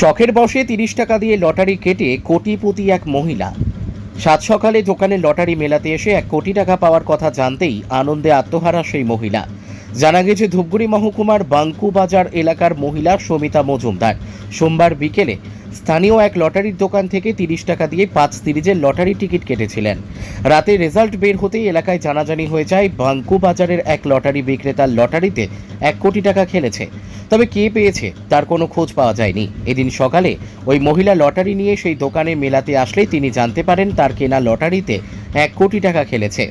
শখের বসে তিরিশ টাকা দিয়ে লটারি কেটে কোটিপতি এক মহিলা। সাত সকালে দোকানে লটারি মেলাতে এসে এক কোটি টাকা পাওয়ার কথা জানতেই আনন্দে আত্মহারা সেই মহিলা। জানা গেছে, ধূপগুড়ি মহকুমার বাঙ্কু বাজার এলাকার মহিলা সমিতা মজুমদার। সোমবার বিকেলে স্থানীয় এক লটারির দোকান থেকে তিরিশ টাকা দিয়ে পাঁচ সিরিজের লটারি টিকিট কেটেছিলেন। রাতে রেজাল্ট বের হতেই এলাকায় জানাজানি হয়ে যায়, বাঙ্কু বাজারের এক লটারি বিক্রেতার লটারিতে এক কোটি টাকা খেলেছে। তবে কে পেয়েছে, তার কোনো খোঁজ পাওয়া যায়নি। এদিন সকালে ওই মহিলা লটারি নিয়ে সেই দোকানে মেলাতে আসলেই তিনি জানতে পারেন তার কেনা লটারিতে এক কোটি টাকা খেলেছে।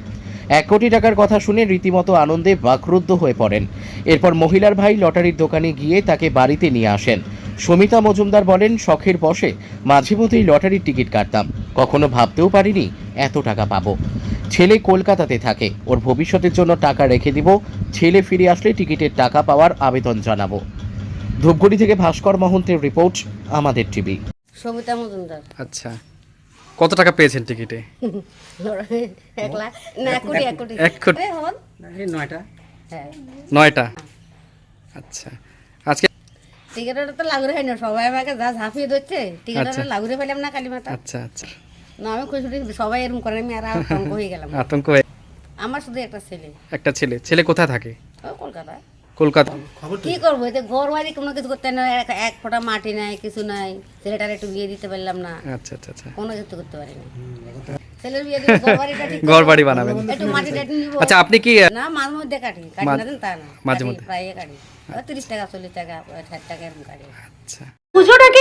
এক কোটি টাকার কথা শুনে রীতিমতো আনন্দে বাকরুদ্ধ হয়ে পড়েন। এরপর মহিলার ভাই লটারির দোকানে গিয়ে তাকে বাড়িতে নিয়ে আসেন। সমিতা মজুমদার বলেন শখের বসে মাঝে মধ্যেই লটারির টিকিট কাটতাম। কখনো ভাবতেও পারিনি এত টাকা পাবো। ছেলে কলকাতাতে থাকে। ওর ভবিষ্যতের জন্য টাকা রেখে দিব। ছেলে ফিরে আসলে টিকিটের টাকা পাওয়ার আবেদন জানাব। ধূপগুড়ি থেকে ভাস্কর মহন্তের রিপোর্ট আমাদের টিভি। সবিতা মজুমদার। আচ্ছা। কত টাকা পেয়েছেন টিকিটে? এক কোটি। নয়টা। হ্যাঁ। নয়টা? আচ্ছা। আজকে টিকিটটা তো লাগুরে হয় না সবাই আমাকে যা ঝাঁপিয়ে ধরছে টিকিটটা আচ্ছা। লাগুরে পেলাম না কালী মাতা আচ্ছা আচ্ছা। না আমি খুশি সবাই এরকম করে আমি আর আতঙ্ক হয়ে গেলাম। আতঙ্ক হয়ে আমার শুধু একটা ছেলে। একটা ছেলে। ছেলে কোথায় থাকে? ও কলকাতা। কলকাতা কি করব? এতে ঘর বাড়ি কোনো কিছু করতে না এক এক ফোঁটা মাটি নাই কিছু নাই ছেলেটার একটু বিয়ে দিতে পারলাম না। আচ্ছা আচ্ছা আচ্ছা। কোনো কিছু করতে পারি না। ছেলের বিয়ে দিলে ঘর বাড়িটা ঠিক ঘর করব। বাড়ি বানাবেন। একটু মাটি টাটি নিবো? আচ্ছা আপনি কি না মাঝে মধ্যে কাটি। কাটি মাঝ- না দেন তা না। মাঝে কাটি, মধ্যে। প্রায় কাটি। ওই তিরিশ টাকা চল্লিশ টাকা ষাট টাকা এরকম কাটি। আচ্ছা। পুজোর আগে